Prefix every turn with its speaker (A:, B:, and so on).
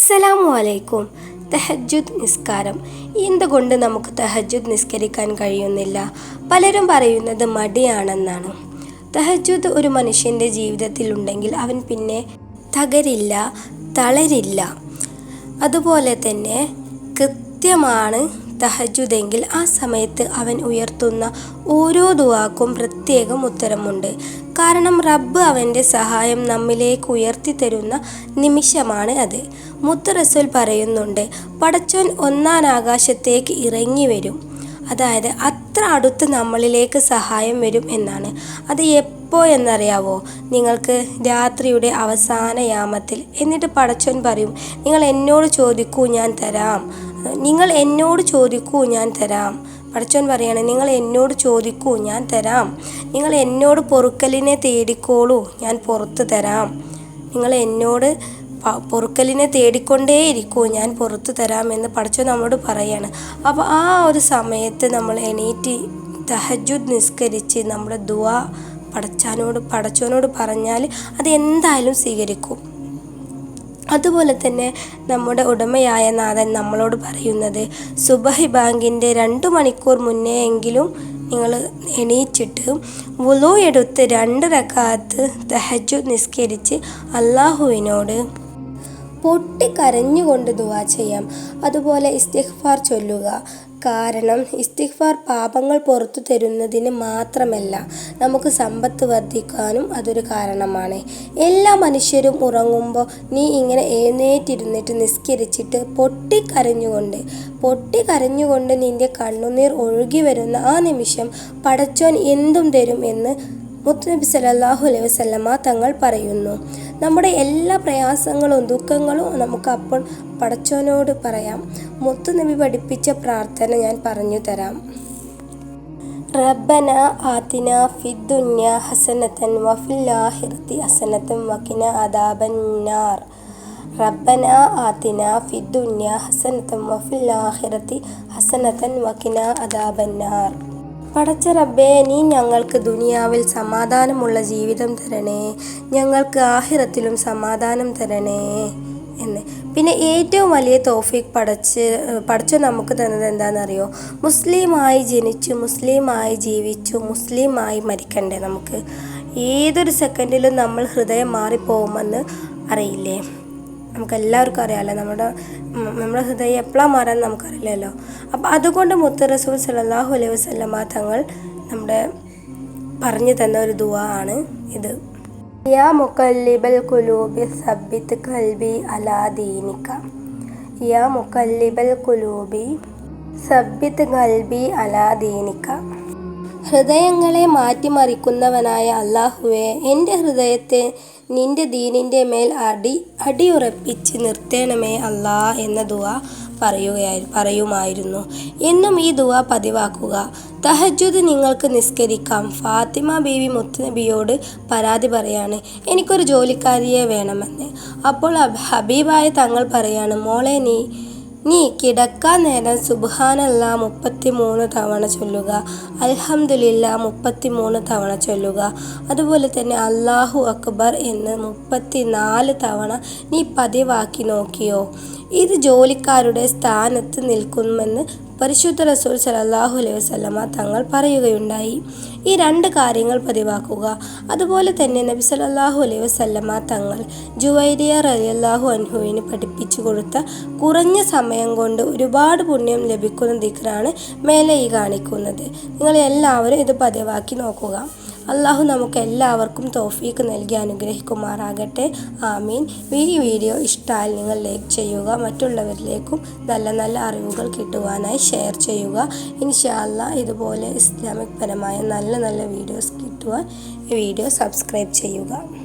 A: അസ്സലാമു അലൈക്കും തെഹജുദ് നിസ്കാരം. എന്തുകൊണ്ട് നമുക്ക് തെഹജുദ് നിസ്കരിക്കാൻ കഴിയുന്നില്ല? പലരും പറയുന്നത് മടിയാണെന്നാണ്. തെഹജുദ് ഒരു മനുഷ്യന്റെ ജീവിതത്തിൽ ഉണ്ടെങ്കിൽ അവൻ പിന്നെ തകരില്ല തളരില്ല. അതുപോലെ തന്നെ കൃത്യമാണ് തഹജുദെങ്കിൽ ആ സമയത്ത് അവൻ ഉയർത്തുന്ന ഓരോ ദുവാക്കും പ്രത്യേകം ഉത്തരമുണ്ട്. കാരണം റബ്ബ് അവന്റെ സഹായം നമ്മിലേക്ക് ഉയർത്തി തരുന്ന നിമിഷമാണ് അത്. മുത്തറസുൽ പറയുന്നുണ്ട് പടച്ചോൻ ഒന്നാം ആകാശത്തേക്ക് ഇറങ്ങി വരും. അതായത് അത്ര അടുത്ത് നമ്മളിലേക്ക് സഹായം വരും എന്നാണ്. അത് എപ്പോൾ എന്നറിയാവോ? നിങ്ങൾക്ക് രാത്രിയുടെ അവസാന യാമത്തിൽ. എന്നിട്ട് പടച്ചോൻ പറയും നിങ്ങൾ എന്നോട് ചോദിക്കൂ ഞാൻ തരാം. നിങ്ങൾ എന്നോട് ചോദിക്കൂ ഞാൻ തരാം. പടച്ചോൻ പറയാണ് നിങ്ങൾ എന്നോട് ചോദിക്കൂ ഞാൻ തരാം. നിങ്ങൾ എന്നോട് പൊറുക്കലിനെ തേടിക്കോളൂ ഞാൻ പുറത്ത് തരാം. നിങ്ങൾ എന്നോട് പൊറുക്കലിനെ തേടിക്കൊണ്ടേയിരിക്കൂ ഞാൻ പുറത്ത് എന്ന് പടച്ചോൻ നമ്മോട് പറയാണ്. അപ്പോൾ ആ ഒരു സമയത്ത് നമ്മൾ എണീറ്റ് തഹജുദ് നിസ്കരിച്ച് നമ്മുടെ ദുആ പടച്ചാനോട് പടച്ചോനോട് പറഞ്ഞാൽ അത് എന്തായാലും സ്വീകരിക്കും. അതുപോലെ തന്നെ നമ്മുടെ ഉടമയായ നാഥൻ നമ്മളോട് പറയുന്നത് സുബഹി ബാങ്കിന്റെ രണ്ട് മണിക്കൂർ മുന്നേ എങ്കിലും നിങ്ങൾ എണീച്ചിട്ട് വുളു എടുത്ത് രണ്ട് റക്കാത്ത് തഹജു നിസ്കരിച്ച് അള്ളാഹുവിനോട് പൊട്ടിക്കരഞ്ഞുകൊണ്ട് ദുവാ ചെയ്യാം. അതുപോലെ ഇസ്തിഗ്ഫാർ ചൊല്ലുക. കാരണം ഇസ്തിഗ്ഫാർ പാപങ്ങൾ പുറത്തു തരുന്നതിന് മാത്രമല്ല നമുക്ക് സമ്പത്ത് വർദ്ധിക്കാനും അതൊരു കാരണമാണ്. എല്ലാ മനുഷ്യരും ഉറങ്ങുമ്പോൾ നീ ഇങ്ങനെ എഴുന്നേറ്റിരുന്നിട്ട് നിസ്കരിച്ചിട്ട് പൊട്ടിക്കരഞ്ഞുകൊണ്ട് പൊട്ടിക്കരഞ്ഞുകൊണ്ട് നിന്റെ കണ്ണുനീർ ഒഴുകി വരുന്ന ആ നിമിഷം പടച്ചോൻ എന്തും തരും എന്ന് മുത്തുനബി സല്ലല്ലാഹു അലൈഹി വസല്ലമ തങ്ങൾ പറയുന്നു. നമ്മുടെ എല്ലാ പ്രയാസങ്ങളും ദുഃഖങ്ങളും നമുക്ക് അപ്പോൾ പടച്ചോനോട് പറയാം. മുത്തുനബി പഠിപ്പിച്ച പ്രാർത്ഥന ഞാൻ പറഞ്ഞു തരാം. റബ്ബന ആതിന ഫിദ്ദുന്യ ഹസനത്തൻ ആഖിറതി ഹസനത്തൻ വഖിന അദാബന്നാർ റബ്ബന ആതിന ഫിദ്ദുന്യ ഹസനത്തൻ ആഖിറതി ഹസനത്തൻ വഖിന അദാബന്നാർ പടച്ച റബ്ബേ നീ ഞങ്ങൾക്ക് ദുനിയാവിൽ സമാധാനമുള്ള ജീവിതം തരണേ. ഞങ്ങൾക്ക് ആഹിറത്തിലും സമാധാനം തരണേ എന്ന്. പിന്നെ ഏറ്റവും വലിയ തോഫിക് പടച്ച് പടച്ചു നമുക്ക് തന്നത് എന്താണെന്നറിയോ? മുസ്ലിമായി ജനിച്ചു മുസ്ലിമായി ജീവിച്ചു മുസ്ലിമായി മരിക്കണ്ടേ നമുക്ക്. ഏതൊരു സെക്കൻഡിലും നമ്മൾ ഹൃദയം മാറിപ്പോകുമെന്ന് അറിയില്ലേ? നമുക്ക് എല്ലാവർക്കും അറിയാമല്ലോ നമ്മുടെ നമ്മുടെ ഹൃദയം എപ്പോഴാണ് മാറാൻ നമുക്കറിയില്ലല്ലോ. അപ്പം അതുകൊണ്ട് മുത്ത് റസൂൽ സല്ലല്ലാഹു അലൈഹി വസല്ലമ തങ്ങൾ നമ്മുടെ പറഞ്ഞു തന്ന ഒരു ദുവ ആണ് ഇത്. യാ മുക്കല്ലിബൽ കുലൂബി സബിത്ത് കൽബി അലാദീനിക്ക യാ ഹൃദയങ്ങളെ മാറ്റിമറിക്കുന്നവനായ അള്ളാഹുവെ എന്റെ ഹൃദയത്തെ നിന്റെ ദീനിന്റെ മേൽ അടി അടിയുറപ്പിച്ച് നിർത്തണമേ അല്ലാ എന്ന ദുവ പറയുകയായി പറയുമായിരുന്നു. എന്നും ഈ ദുവ പതിവാക്കുക. തഹജുദ് നിങ്ങൾക്ക് നിസ്കരിക്കാം. ഫാത്തിമ ബീവി മുത്തുനബിയോട് പരാതി പറയാണ് എനിക്കൊരു ജോലിക്കാരിയെ വേണമെന്ന്. അപ്പോൾ ഹബീബായ തങ്ങൾ പറയാണ് മോളെ നീ നീ കിടക്കാൻ നേരം സുബാനല്ല മുപ്പത്തി മൂന്ന് തവണ ചൊല്ലുക. അൽഹംദുലില്ല മുപ്പത്തി മൂന്ന് തവണ ചൊല്ലുക. അതുപോലെ തന്നെ അള്ളാഹു അക്ബർ എന്ന് മുപ്പത്തി നാല് തവണ നീ പതിവാക്കി നോക്കിയോ. ഇത് ജോലിക്കാരുടെ സ്ഥാനത്ത് നിൽക്കുമെന്ന് പരിശുദ്ധ റസൂൽ സലല്ലാഹു അലൈഹി വസല്ലമ തങ്ങൾ പറയുകയുണ്ടായി. ഈ രണ്ട് കാര്യങ്ങൾ പതിവാക്കുക. അതുപോലെ തന്നെ നബി സല്ലല്ലാഹു അലൈഹി വസല്ലമ തങ്ങൾ ജുവൈരിയ റളിയല്ലാഹു അൻഹുവിന് പഠിപ്പിച്ചു കൊടുത്ത കുറഞ്ഞ സമയം കൊണ്ട് ഒരുപാട് പുണ്യം ലഭിക്കുന്ന ദിക്കറാണ് മേലെ ഈ കാണിക്കുന്നത്. നിങ്ങൾ എല്ലാവരും ഇത് പതിവാക്കി നോക്കുക. അള്ളാഹു നമുക്ക് എല്ലാവർക്കും തോഫീക്ക് നൽകി അനുഗ്രഹിക്കുമാറാകട്ടെ. ആമീൻ. ഈ വീഡിയോ ഇഷ്ടമായാൽ നിങ്ങൾ ലൈക്ക് ചെയ്യുക മറ്റുള്ളവരിലേക്കും നല്ല നല്ല അറിവുകൾ കിട്ടുവാനായി ഷെയർ ചെയ്യുക. ഇൻഷാല്ല ഇതുപോലെ ഇസ്ലാമിക് പരമായ നല്ല നല്ല വീഡിയോസ് കിട്ടുവാൻ ഈ വീഡിയോ സബ്സ്ക്രൈബ് ചെയ്യുക.